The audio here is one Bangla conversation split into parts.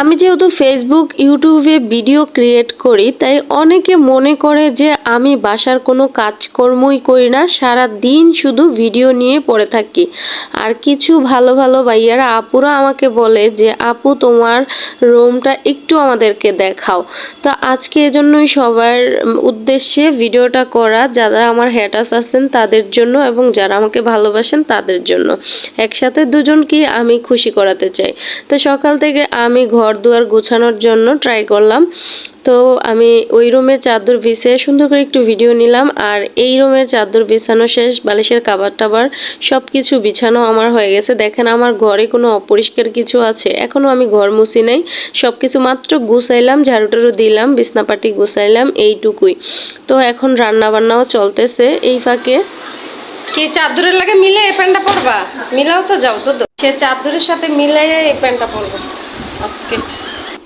আমি যেহেতু ফেসবুক ইউটিউবে ভিডিও ক্রিয়েট করি, তাই অনেকে মনে করে যে আমি বাসার কোনো কাজকর্মই করি না সারা দিন শুধু ভিডিও নিয়ে পড়ে থাকি। আর কিছু ভালো ভালো ভাইয়ারা, আপুরা আমাকে বলে যে, আপু, তোমার রুমটা একটু আমাদেরকে দেখাও। তো আজকে এজন্যই সবার উদ্দেশ্যে ভিডিওটা করা, যারা আমার হ্যাটাস আছেন তাদের জন্য এবং যারা আমাকে ভালোবাসেন তাদের জন্য। একসাথে দুজনকে আমি খুশি করাতে চাই? তো সকাল থেকে আমি ঘর দুয়ার গোছানোর জন্য ট্রাই করলাম। তো আমি ওই রুমের চাদর বিছিয়ে সুন্দর করে একটু ভিডিও নিলাম আর এই রুমের চাদর বিছানো শেষ বালিশের কাবার টাবার সব কিছু বিছানো আমার হয়ে গেছে। দেখেন আমার ঘরে কোনো অপরিষ্কার কিছু আছে এখনও আমি ঘর মুছি নাই। সব কিছু মাত্র গুছাইলাম ঝাড়ু টাড়ু দিলাম বিছনাপাটি গুছাইলাম এইটুকুই। তো এখন রান্না বান্নাও চলতেছে এই ফাঁকে। কি চাদরের লাগে মিলে এই প্যান্টটা পরবা? মিলাও তো যাও তো। সে চাদরের সাথে মিলাই এই প্যান্টটা পরবো। আজকে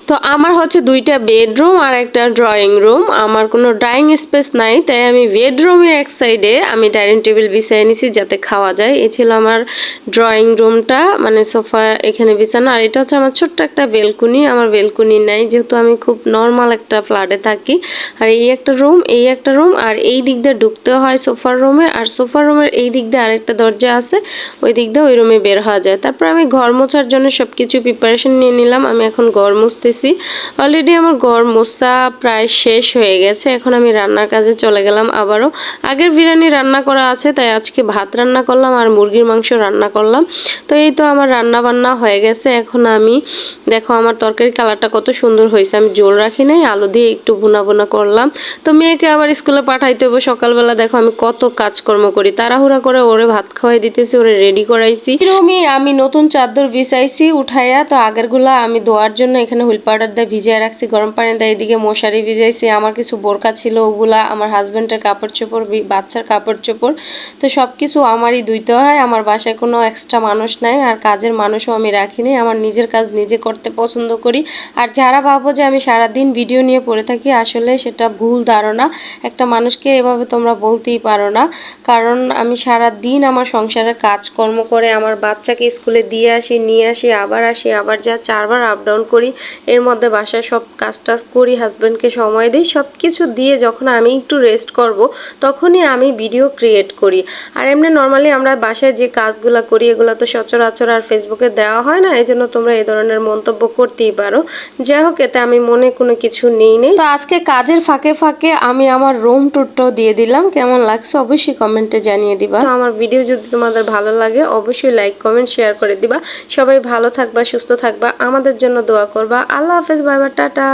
তো আমার হচ্ছে দুইটা বেডরুম আর একটা ড্রয়িং রুম আমার কোনো ড্রয়িং স্পেস নাই, তাই আমি বেডরুমের এক সাইডে আমি ডাইনিং টেবিল বিছাই নিছি যাতে খাওয়া যায়। এই ছিল আমার ড্রয়িং রুমটা মানে সোফা এখানে বিছানো। আর এটা হচ্ছে আমার ছোট্ট একটা বেলকুনি আমার বেলকুনি নাই, যেহেতু আমি খুব নর্মাল একটা ফ্ল্যাটে থাকি। আর এই একটা রুম এই একটা রুম আর এই দিক দিয়ে ঢুকতে হয় সোফার রুমে আর সোফার রুমের এই দিক দিয়ে আরেকটা দরজা আছে, ওই দিক দিয়ে ওই রুমে বের হওয়া যায়। তারপর আমি ঘর মোছার জন্য সব কিছু প্রিপারেশন নিয়ে নিলাম। আমি এখন ঘর মুছতেছি। অলরেডি আমার ঘর মোছা প্রায় শেষ হয়ে গেছে। এখন আমি রান্নার কাজে চলে গেলাম আবারও। আগের বিরিয়ানি রান্না করা আছে, তাই আজকে ভাত রান্না করলাম আর মুরগির মাংস রান্না করলাম। তো এই তো আমার রান্না বান্না হয়ে গেছে। এখন আমি, দেখো আমার তরকারি কালারটা কত সুন্দর হয়েছে। আমি জোল রাখি নাই, আলু দিয়ে একটু ভুনা ভুনা করলাম। তো মেয়েকে আবার স্কুলে পাঠাইতে হবে সকালবেলা দেখো আমি কত কাজকর্ম করি। তাড়াহুড়া করে ওরে ভাত খাওয়াই দিতেছি, ওরে রেডি করাইছি। আমি নতুন চাদর বিছাইছি, উঠাইয়া তো আগেরগুলা আমি ধোয়ার জন্য এখানে হুইল পাউডার দিয়ে ভিজিয়ে রাখছি, গরম পানি দিয়ে এদিকে মশারি ভিজাইছি, আমার কিছু বোরকা ছিল ওগুলা, আমার হাজব্যান্ডের কাপড় চোপড় বাচ্চার কাপড় চোপড় তো সব কিছু আমারই ধুইতে হয়, আমার বাসায় কোনো এক্সট্রা মানুষ নাই, আর কাজের মানুষও আমি রাখিনি, আমার নিজের কাজ নিজে করতে পছন্দ করি, আর যারা ভাবো যে আমি সারাদিন ভিডিও নিয়ে পড়ে থাকি, আসলে সেটা ভুল ধারণা, একটা মানুষকে এভাবে তোমরা বলতেই পারো না, কারণ আমি সারা দিন আমার সংসারের কাজকর্ম করে, আমার বাচ্চাকে স্কুলে দিয়ে আসি, নিয়ে আসি, আবার আসি, আবার যা, চারবার আপ ডাউন করি, এর মধ্যে বাসায় সব কাজ টাজ করি হাজব্যান্ডকে সময় দিই সব কিছু দিয়ে যখন আমি একটু রেস্ট করব, তখনই আমি ভিডিও ক্রিয়েট করি। আর এমনি নর্মালি আমরা বাসায় যে কাজগুলো করি, এগুলো তো সচরাচর আর ফেসবুকে দেওয়া হয় না এই জন্য তোমরা এই ধরনের মন্তব্য করতেই পারো। যাই হোক, এতে আমি মনে কোনো কিছু নেই নেই। তো আজকে কাজের ফাঁকে ফাঁকে আমি আমার রুম টুরটাও দিয়ে দিলাম, কেমন লাগছে অবশ্যই কমেন্টে জানিয়ে দিবা। তো আমার ভিডিও যদি তোমাদের ভালো লাগে, অবশ্যই লাইক কমেন্ট শেয়ার করে দিবা। সবাই ভালো থাকবা, সুস্থ থাকবা, আমাদের জন্য দোয়া করবা। আল্লাহ হাফেজ বাই বাই টাটা